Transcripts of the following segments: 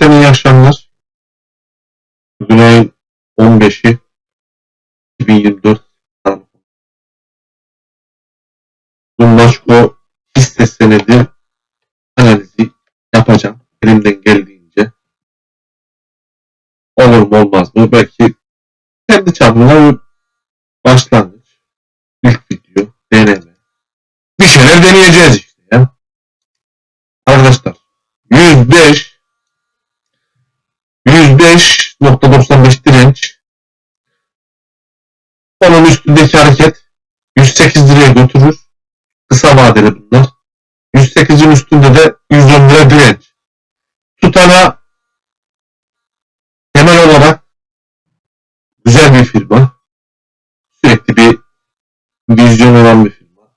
Cümleten iyi akşamlar. Bugün ayın 15'i 2024 Aralık. Bu Maşko hisse senedi analizi yapacağım. Elimden geldiğince. Olur mu olmaz mı? Belki kendi çapımda bir başlangıç. İlk video. Deneme. Bir şeyler deneyeceğiz işte ya. Arkadaşlar 105 105.95 direnç. Onun üstündeki hareket 108 liraya götürür. Kısa vadeli bunlar. 108'in üstünde de 110 lira direnç. Tutana temel olarak güzel bir firma. Sürekli bir vizyon olan bir firma.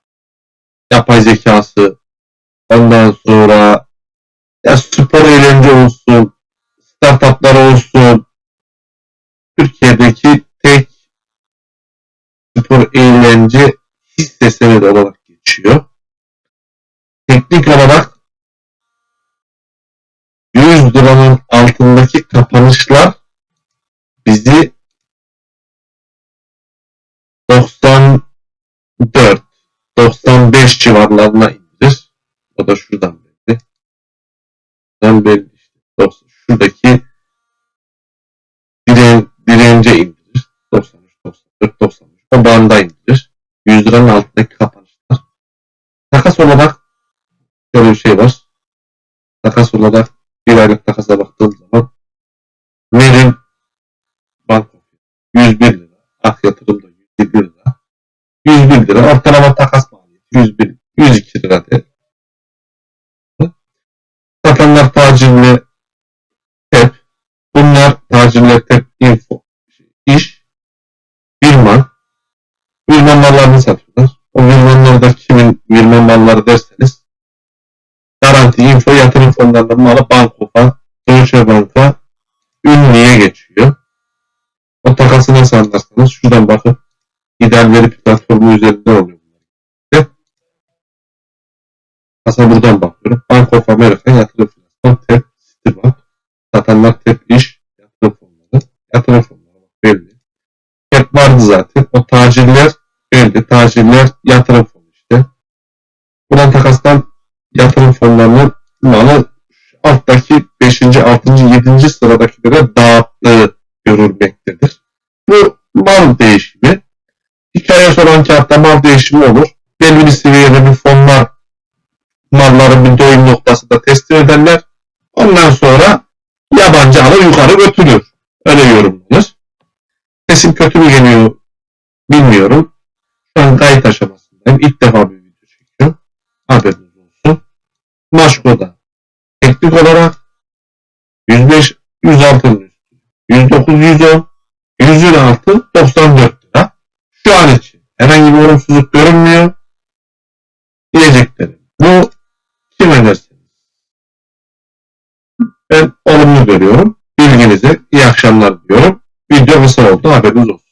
Yapay zekası, ondan sonra ya spor eğlence olsun, startuplar olsun, Türkiye'deki tek spor eğlence hisse senedi olarak geçiyor. Teknik olarak 100 liranın altındaki kapanışlar bizi 94 95 civarlarına indirir. O da şuradan belli. Şuradan belli işte. 90. Şuradaki 90'a indirir. 93, 94, 95 o bandı indirir. 100 liranın altındaki kapanışlar. Takas olarak şöyle bir şey var. Takas olarak bir aylık takasa baktığım zaman Merim Banko 101 lira. Ak yatırımda 101 lira. 101 lira. Ortalama takas maliyeti 101 102 lira de. Satanlar tacirli hep. Bunlar tacirli hep info. Mallarını satıyorlar. O birmanlar da kimin birman malları derseniz Garanti info yatırım fonlarının malı Bankofa, Deutsche Bank'a ünlüye geçiyor. O takası nasıl anlarsanız şuradan bakıp ideal veri platformu üzerinde oluyor. Kasa buradan bakıyorum. Bank of America yatırım fonları, TEP, Citibank, satanlar TEP iş, yatırım fonları, yatırım fonları belli. TEP vardı zaten. O tacirler belli. Tacirler yatırım fonu işte. Buradan takastan yatırım fonlarının malı alttaki 5. 6. 7. sıradakilere dağıttığı görülmektedir. Bu mal değişimi hikaye soran kağıtta mal değişimi olur. Belli bir seviyede bir fonlar malların bir doyum noktası da tespit ederler. Ondan sonra yabancı alır yukarı götürür. Öyle yorumlanır. Sesim kötü mü geliyor bilmiyorum. Kayıt aşamasındayım. İlk defa bir video çekiyorum. Haberiniz olsun. Maşko'da teknik olarak 105 106'nın üstü. 109 110 100'ün altı 94 lira. Şu an için herhangi bir olumsuzluk görünmüyor. Diyeceklerim. Bu kime derseniz. Ben olumlu görüyorum. Bilginize iyi akşamlar diyorum. Video kısa oldu haberiniz olsun.